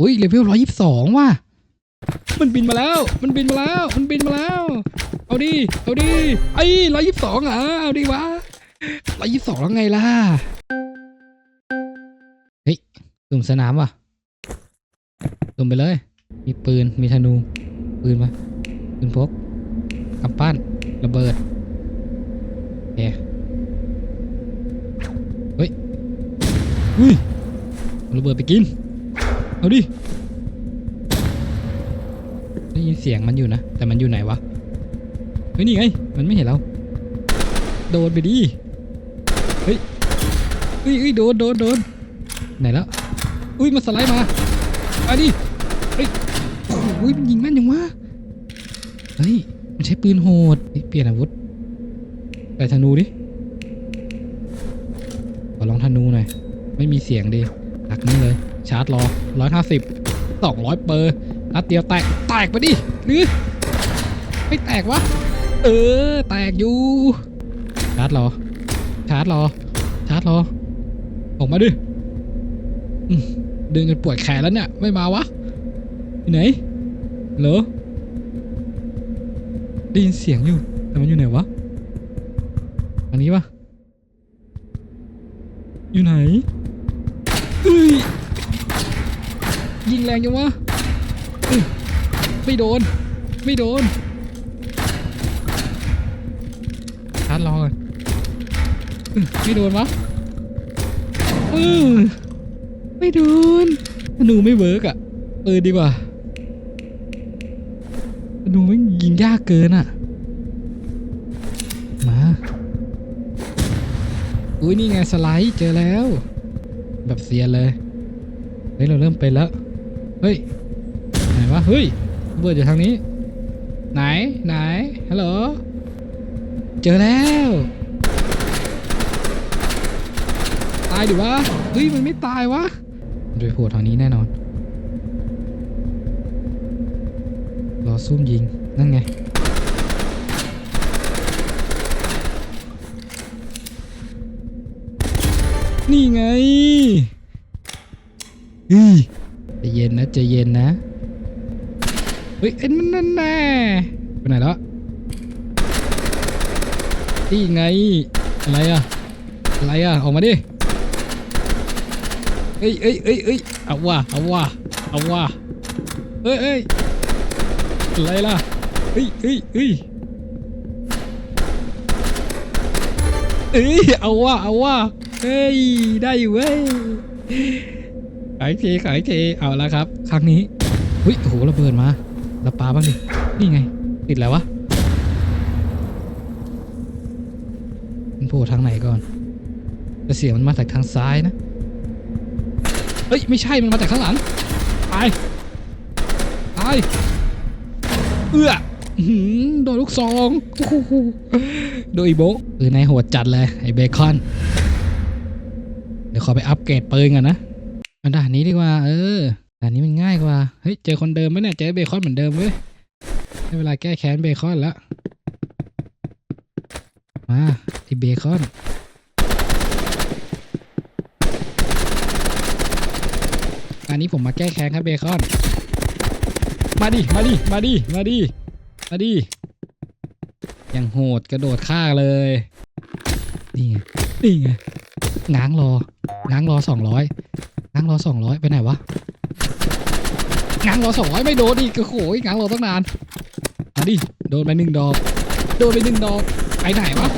อุ้ยเลเวลร้อยยี่สิบสองว่ะ มันบินมาแล้ว มันบินมาแล้ว มันบินมาแล้ว เอาดิ เอาดิ ไอ้ร้อยยี่สิบสองอะ เอาดิวะร้อยยี่สิบสองแล้วไงล่ะ เฮ้ยตุ่มสนามว่ะตุ่มไปเลย มีปืน มีธนู ปืนมาปืนพกกำปั้น ระเบิดเฮ้ยอุ้ยระเบิดไปกิน เอาดิ ได้ยินเสียงมันอยู่นะ แต่มันอยู่ไหนวะ เฮ้ยนี่ไง มันไม่เห็นเรา โดนไปดิ เฮ้ยเฮ้ยเฮ้ยโดนโดนโดนไหนแล้วอุ้ยมันสไลด์มาเอาดิเฮ้ยโอ้ยมันยิงแม่นยังวะ เฮ้ย มันใช้ปืนโหด เปลี่ยนอาวุธไปธนูดิ ขอลองธนูหน่อย ไม่มีเสียงดิหักนี่เลย ชาร์จรอร้อยห้าสิบสองร้อยเปอร์นัดเดียวแตก แตกไปดิ หรือ ไม่แตกวะ เออ แตกอยู่ ชาร์จรอ ชาร์จรอ ชาร์จรอ ออกมาดิเดินจนปวดแขนแล้วเนี่ย ไม่มาวะไหน เหรอได้ยินเสียงอยู่ แต่มันอยู่ไหนวะ อันนี้ปะอยู่ไหนเอ้ย ยิงแรงจังวะไม่โดน ไม่โดนชาร์จรอก่อนเอ้ยไม่โดนวะเออไม่โดนธนูไม่เวิร์กอะเออดีกว่าธนูไม่ยิงยากเกินอะมาอุ้ยนี่ไงสไลด์เจอแล้ว แบบเซียเลยเฮ้ยเราเริ่มเป็นแล้ว เฮ้ย ไหนวะ เฮ้ยระเบิดอยู่ทางนี้ ไหน ไหน ฮัลโหล เจอแล้ว ตายดิวะ เฮ้ย มันไม่ตายวะมันไปโผล่ทางนี้แน่นอน รอซุ่มยิง นั่นไงนี่ไงเฮ้ยใจ เย็นนะใจเย็นนะเฮ้ยไอ้นั่นนั่นแน่ไปไหนแล้วนี่ไง อะไรอะอะไรอะออกมาดิเอ้ยเอ้ยเอ้ยเอ้ยเอาว่ะเอาว่ะเอาว่ะเอ้ยเอ้ยอะไรล่ะเอ้ยเอ้ยเอ้ยเอ้ยเอาว่ะเอาว่ะเฮ้ยได้อยู่เว้ย ขายทีขายทีเอาละครับ ครั้งนี้หุ้ยโอ้โหระเบิดมาระปาบ้างดินี่ไง ติดแล้ววะมันโผล่ทางไหนก่อนแต่เสียงมันมาจากทางซ้ายนะเฮ้ยไม่ใช่มันมาจากข้างหลังตายตายเอื้ออื้อโดนลูกซองโดนอีโบะปืนนายโหดจัดเลยไอเบคอน เดี๋ยวขอไปอัปเกรดปืนกันนะ มาด่านนี้ดีกว่า เออด่านนี้มันง่ายกว่า เฮ้ย เจอคนเดิมไหมเนี่ย เจอเบคอนเหมือนเดิมเว้ยได้เวลาแก้แค้นเบคอนแล้ว มาที่เบคอนอันนี้ผมมาแก้แค้นครับเบคอน มาดิ มาดิ มาดิ มาดิ มาดิ อย่างโหดกระโดดฆ่าเลย นี่ไง นี่ไงง้างรอง้างรอสองร้อย ง้างรอสองร้อยไปไหนวะง้างรอสองร้อยไม่โดนอีกโอ้โหง้างรอตั้งนานมาดิโดนไปหนึ่งดอก โดนไปหนึ่งดอกไปไหนวะ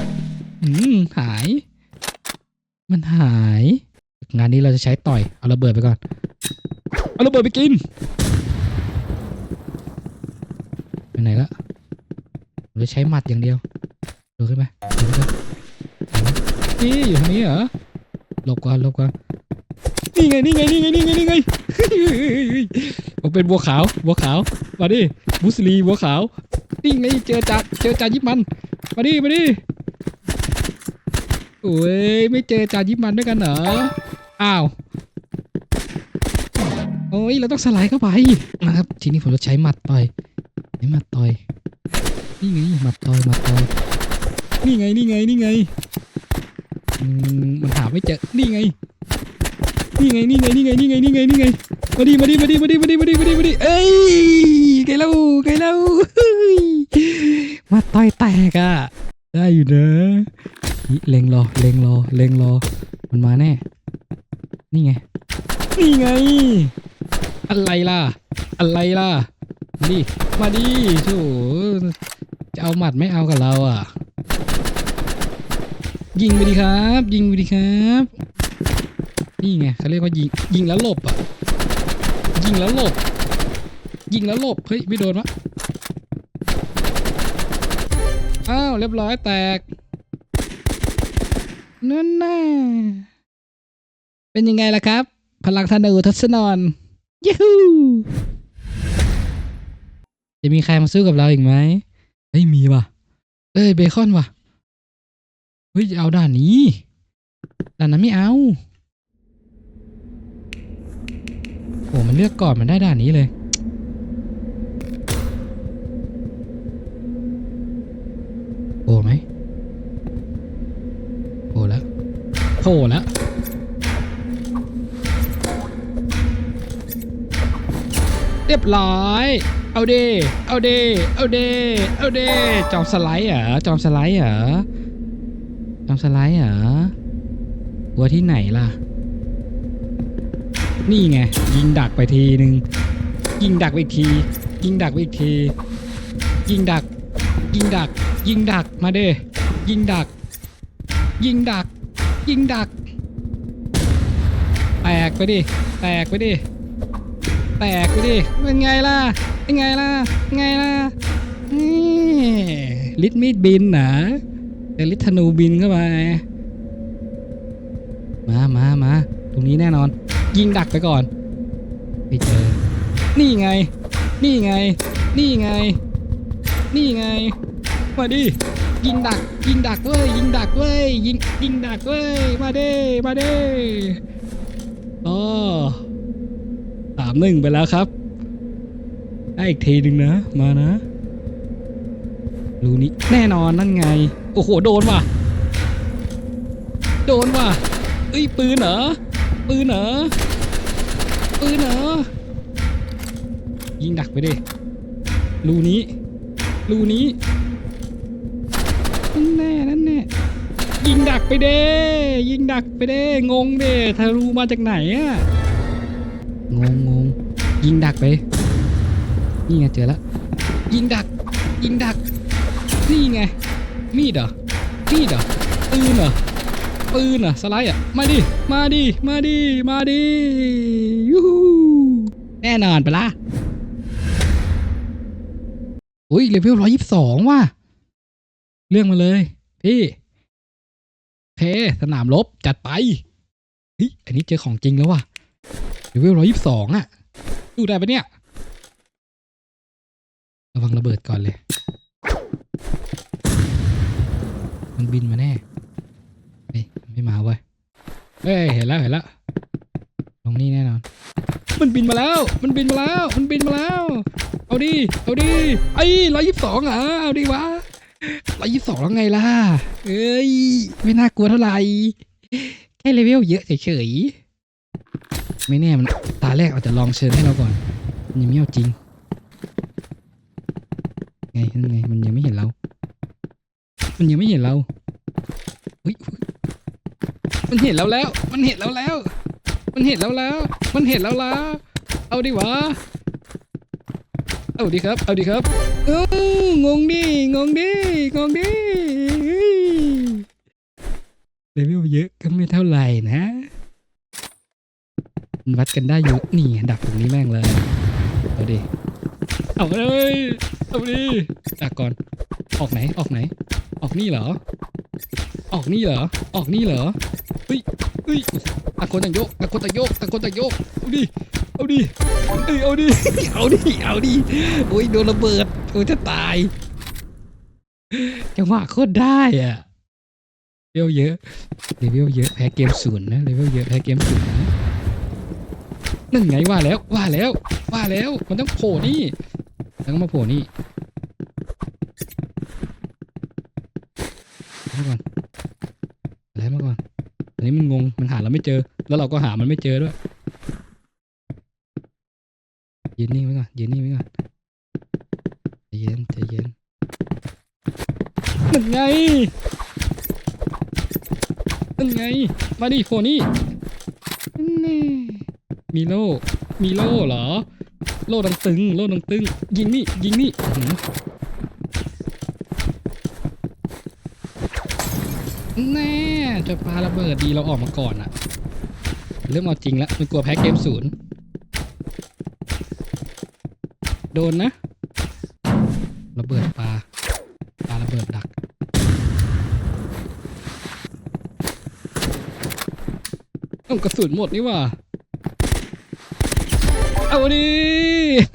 อืมหาย มันหาย งานนี้เราจะใช้ต่อยเอาระเบิดไปก่อนเอาระเบิดไปกินไปไหนละเราจะใช้หมัดอย่างเดียวดูขึ้นไหมดูขึ้นไหมนี่อยู่ทางนี้เหรอหลบก่อนหลบก่อน นี่ไงนี่ไงนี่ไงนี่ไงนี่ไงผมเป็นบัวขาวบัวขาวมาดิบุสลีบัวขาวนี่ไงเจอจ่าเจอจ่ายิบมันมาดิมาดิโอ้ยไม่เจอจ่ายิบมันด้วยกันเหรออ้าวโอ้ยเราต้องสไลด์เข้าไปนะครับทีนี้ผมจะใช้หมัดต่อยใช้หมัดต่อยนี่ไงหมัดต่อยหมัดต่อยนี่ไงนี่ไงนี่ไงมันหาไม่เจอนี่ไง นี่ไงนี่ไงนี่ไงนี่ไงนี่ไงนี่ไงมาดิมาดิมาดิมาดิมาดิมาดิมาดิมาดิเอ้ยไงเล่าไงเล่าเฮ้ยมาต่อยแตกอะได้อยู่นะนี่เล็งรอเล็งรอเล็งรอมันมาแน่ นี่ไง นี่ไง อะไรล่ะ อะไรล่ะ มาดิ มาดิโถจะเอาหมัดไม่เอากับเราอะ ยิงไปดิครับ ยิงไปดิครับ นี่ไงเขาเรียกว่ายิงยิงแล้วหลบอะ ยิงแล้วหลบ ยิงแล้วหลบ เฮ้ย ไม่โดนวะ อ้าว เรียบร้อยแตกนั่นน่ะเป็นยังไงล่ะครับ พลังธนูทัศนอนยูฮูจะมีใครมาสู้กับเราอีกไหมเฮ้ยมีว่ะ เอ้ยเบคอนว่ะ เฮ้ยจะเอาด่านนี้ด่านนั้นไม่เอา โอ้มันเลือกก่อนมันได้ด่านนี้เลย โอ้ไหมโอ้แล้วโผล่แล้วเรียบร้อย เอาเดเอาเดเอาเดเอาเดจอมสไลด์เหรอ จอมสไลด์เหรอ จอมสไลด์เหรอวัวที่ไหนล่ะ นี่ไง ยิงดักไปทีหนึ่งยิงดักไปอีกที ยิงดักไปอีกที ยิงดัก ยิงดัก ยิงดักมาเด้ยิงดัก ยิงดัก ยิงดัก แตกไปดิ แตกไปดิ แตกไปดิ เป็นไงล่ะ เป็นไงล่ะเป็นไงล่ะนี่ลิทมีดบินนะแต่ลิทธนูบินเข้าไปมามามาตรงนี้แน่นอน ยิงดักไปก่อนไปเจอ นี่ไง นี่ไง นี่ไง นี่ไง มาดิ ยิงดัก ยิงดักเว้ย ยิงดักเว้ย ยิง ยิงดักเว้ย มาเด้ มาเด้อ๋อสามหนึ่งไปแล้วครับ ได้อีกทีหนึ่งนะ มานะ รูนี้แน่นอนนั่นไง โอ้โห โดนว่ะ โดนว่ะเอ้ยปืนเหรอ ปืนเหรอ ปืนเหรอ ยิงดักไปดิรูนี้รูนี้นั่นแน่นั่นแน่ยิงดักไปเด้ยิงดักไปเด้งงเด้ทารูมาจากไหนอะงงงงยิงดักไป นี่ไงเจอแล้วยิงดัก ยิงดัก นี่ไง มีดเหรอมีดเหรอปืนเหรอ ปืนเหรอสไลด์อะมาดิมาดิมาดิมาดิยูฮูแน่นอนไปละอุ้ยเลเวลร้อยยี่สิบสองว่ะเรื่องมาเลย พี่เคสนามรบจัดไปเฮ้ยอันนี้เจอของจริงแล้วว่ะเลเวลร้อยยี่สิบสองอะดูได้ปะเนี่ยระวังระเบิดก่อนเลย มันบินมาแน่ ไม่มาเว้ยเฮ้ยเห็นแล้วเห็นแล้วลงนี่แน่นอน มันบินมาแล้ว มันบินมาแล้ว มันบินมาแล้ว เอาดิเอาดิไอ้ร้อยยี่สิบสองอะเอาดิวะร้อยยี่สิบสองแล้วไงล่ะเอ้ยไม่น่ากลัวเท่าไหร่แค่เลเวลเยอะเฉยๆไม่แน่มันตาแรกอาจจะลองเชิญให้เราก่อนยังไม่เอาจริงไงนั่นไงมันยังไม่เห็นเรา มันยังไม่เห็นเราเฮ้ย มันเห็นเราแล้ว มันเห็นเราแล้ว มันเห็นเราแล้ว มันเห็นเราแล้ว เอาดิวะ เอาดิครับ เอาดิครับเอองงดิ งงดิ งงดิเฮ้ยเลเวลเยอะก็ไม่เท่าไหร่นะวัดกันได้อยู่นี่ดักตรงนี้แม่งเลย เอาดิ เอาเลยเอาดิดักก่อน ออกไหน ออกไหน ออกนี่เหรอ ออกนี่เหรอ ออกนี่เหรอ เฮ้ยตะโกนต่างโยกตะโกนต่างโยกตะโกนต่างโยกเอาดิเอาดิเอ้ยเอาดิเอาดิเอาดิโอ้ยโดนระเบิดโอ้ยจะตายจังหวะโคตรได้อะเลเวลเยอะเลเวลเยอะแพ้เกมศูนย์นะเลเวลเยอะแพ้เกมศูนย์นะนั่นไงว่าแล้วว่าแล้ว ว่าแล้วมันต้องโผล่นี่แล้วก็มาโผล่นี่มาก่อ นอะไรมาก่อนอันนี้มันงง มันหาเราไม่เจอ แล้วเราก็หามันไม่เจอด้วย ยืนนิ่งไว้ก่อน ยืนนิ่งไว้ก่อนใจเย็นใจเย็นนั่นไงนั่นไง มาดิโฟนี่นี่มีโล่ มีโล่เหรอ โล่ดังตึง โล่ดังตึง ยิงนี่ ยิงนี่อื้อหือ แน่จะปาระเบิดดีเราออกมาก่อนอะเริ่มเอาจริงแล้วไม่กลัวแพ้เกมศูนย์โดนนะระเบิดปลาปลาระเบิดดักเอ้ากระสุนหมดนี่ว่า เอาดิ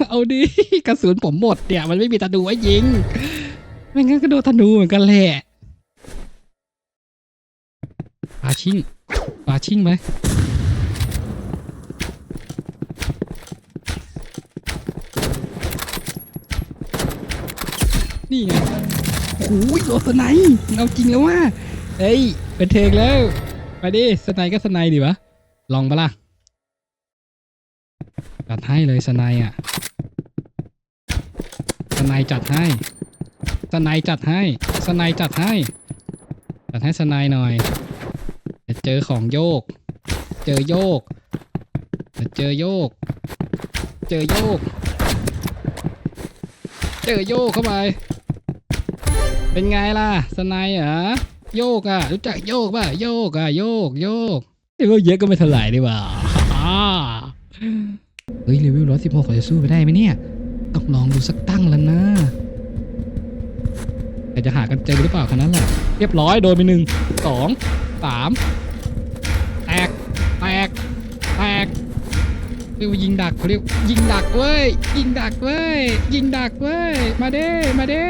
เอาดิ กระสุนผมหมดเนี่ย มันไม่มีธนูไว้ยิง ไม่งั้นก็โดนธนูเหมือนกันแหละ ปาชิงปาชิงไหมนี่ไงโอ้ยโดนสไนป์เอาจริงแล้วว่าเฮ้ยเป็นเทงแล้วไปดิสไนป์ก็สไนป์ดิวะลองปะล่ะจัดให้เลยสไนป์อะสไนป์จัดให้สไนป์จัดให้สไนป์จัดให้จัดให้สไนป์หน่อยจะ เจอของโยก เจอโยก เจอโยก เจอโยก เจอโยกเข้าไป เป็นไงล่ะสไนด์เหรอ โยกอะ รู้จักโยกป่ะ โยกอะ โยก โยกเลเวลเยอะก็ไม่เท่าไหร่ดีว่าเฮ้ยเลเวลร้อยสิบหกจะสู้ไปได้ไหมเนี่ย ต้องลองดูสักตั้งแล้วนะแต่จะหากันเจอหรือเปล่าแค่นั้นแหละ เรียบร้อยโดนไปหนึ่งสองสาม รียกว่ายิงดักเขาเรียกยิงดักเว้ยยิงดักเว้ยยิงดักเว้ยมาเด้มาเด้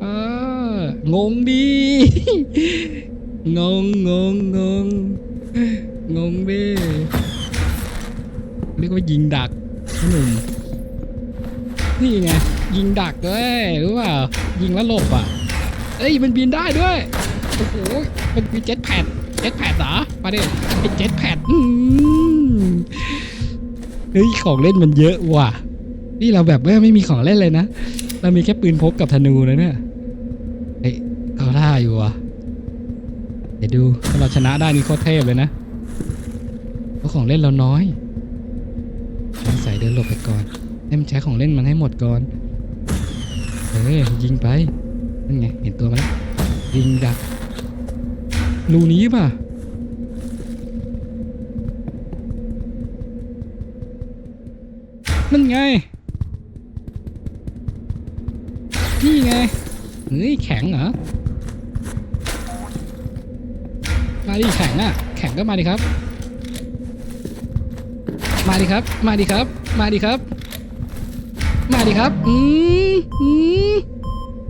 เอองงดีงงงงงงงงดิเรียกว่ายิงดักหนุ่มนี่ไงยิงดักด้ยรู้เปล่ายิงแล้วหลบอะเอ้ยมันบินได้ด้วยโอ้โหมันมีเจ็ตแพดเจ็ตแพดเหรอมาดิเป็นเจ็ตแพดอืม เฮ้ยของเล่นมันเยอะว่ะ นี่เราแบบว่ไม่มีของเล่นเลยนะ เรามีแค่ปืนพกกับธนูนะเนี่ยเฮ้ยเขาท่าอยู่ว่ะ เดี๋ยวดูถ้าเราชนะได้นี่โคตรเทพเลยนะ เพราะของเล่นเราน้อยใส่เดินหลบไปก่อนให้มันใช้ของเล่นมันให้หมดก่อน เฮ้ยยิงไปนั่นไงเห็นตัวมันแล้วยิงดักรูนี้ป่ะ นั่นไง นี่ไง เฮ้ยแข็งเหรอ มาดิแข็งอะ แข็งก็มาดิครับ มาดิครับ มาดิครับ มาดิครับ มาดิครับ อืมอืม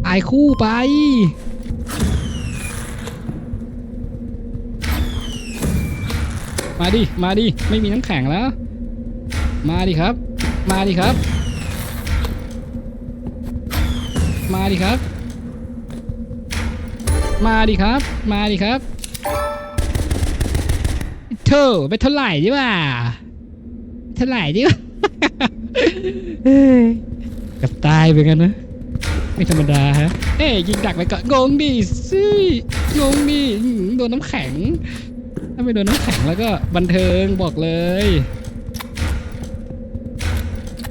ตายคู่ไปมาดิ มาดิ ไม่มีน้ำแข็งแล้ว มาดิครับ มาดิครับ มาดิครับ มาดิครับ มาดิครับเธอไปเท่าไหร่ดิว่าเท่าไหร่ดิวะเฮ้ยกับตายไปกันนะ ไม่ธรรมดาฮะ เอ้ยยิงดักไปก่อนงงดิสิงงดิโดนน้ำแข็ง ถ้าไม่โดนน้ำแข็งแล้วก็บันเทิงบอกเลย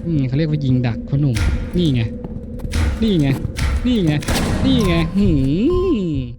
อืมเขาเรียกว่ายิงดักพ่อหนุ่ม นี่ไง นี่ไง นี่ไง นี่ไงหืม